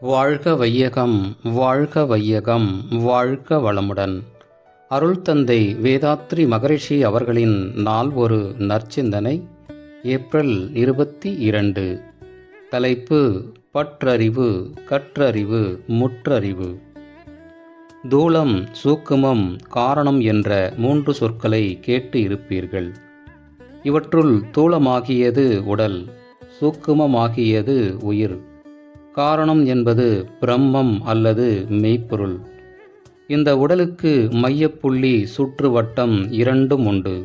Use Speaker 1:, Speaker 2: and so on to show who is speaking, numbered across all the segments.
Speaker 1: வாழ்க வையகம் வாழ்க வையகம் வாழ்க வளமுடன். அருள் தந்தை வேதாத்ரி மகரிஷி அவர்களின் நாள் ஒரு நற்சிந்தனை ஏப்ரல் இருபத்தி இரண்டு. தலைப்பு பற்றறிவு கற்றறிவு முற்றறிவு. தூளம் சூக்குமம் காரணம் என்ற மூன்று சொற்களை கேட்டு இருப்பீர்கள். இவற்றுள் தூளமாகியது உடல் சூக்குமமாகியது உயிர். காரணம் என்பது பிரம்மம் அல்லது மெய்ப்பொருள். இந்த உடலுக்கு மையப்புள்ளி சுற்று வட்டம் இரண்டும் உண்டு.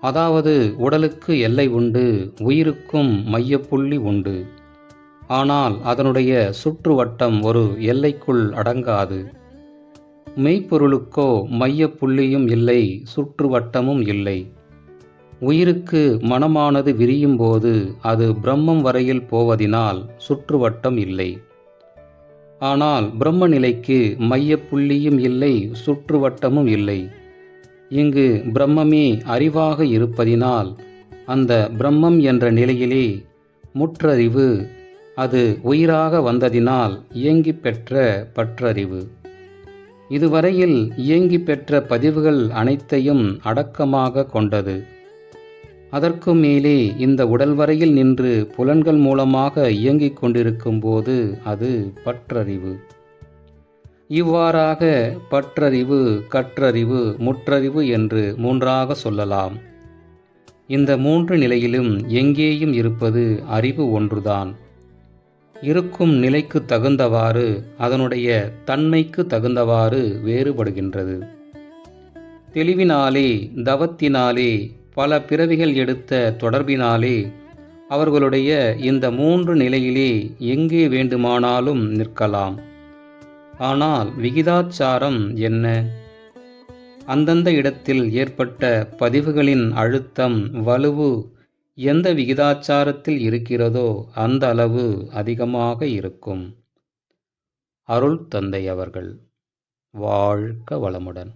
Speaker 1: அதாவது உடலுக்கு எல்லை உண்டு உயிருக்கும் மையப்புள்ளி உண்டு. ஆனால் அதனுடைய சுற்று வட்டம் ஒரு எல்லைக்குள் அடங்காது. மெய்ப்பொருளுக்கோ மையப்புள்ளியும் இல்லை சுற்று வட்டமும் இல்லை. உயிருக்கு மனமானது விரியும் போது அது பிரம்மம் வரையில் போவதினால் சுற்றுவட்டம் இல்லை. ஆனால் பிரம்ம நிலைக்கு மையப்புள்ளியும் இல்லை சுற்றுவட்டமும் இல்லை. இங்கு பிரம்மமே அறிவாக இருப்பதினால் அந்த பிரம்மம் என்ற நிலையிலே முற்றறிவு அது உயிராக வந்ததினால் இயங்கி பெற்ற பற்றறிவு. இதுவரையில் இயங்கி பெற்ற பதிவுகள் அனைத்தையும் அடக்கமாக கொண்டது. அதற்கு மேலே இந்த உடல் வரையில் நின்று புலன்கள் மூலமாக இயங்கிக் கொண்டிருக்கும் போது அது பற்றறிவு. இவ்வாறாக பற்றறிவு கற்றறிவு முற்றறிவு என்று மூன்றாக சொல்லலாம். இந்த மூன்று நிலையிலும் எங்கேயும் இருப்பது அறிவு ஒன்றுதான். இருக்கும் நிலைக்கு தகுந்தவாறு அதனுடைய தன்மைக்கு தகுந்தவாறு வேறுபடுகின்றது. தெளிவினாலே தவத்தினாலே பல பிறவிகள் எடுத்த தொடர்பினாலே அவர்களுடைய இந்த மூன்று நிலையிலே எங்கே வேண்டுமானாலும் நிற்கலாம். ஆனால் விகிதாச்சாரம் என்ன? அந்தந்த இடத்தில் ஏற்பட்ட பதிவுகளின் அழுத்தம் வலுவு எந்த விகிதாச்சாரத்தில் இருக்கிறதோ அந்த அளவு அதிகமாக இருக்கும். அருள் தந்தை அவர்கள். வாழ்க வளமுடன்.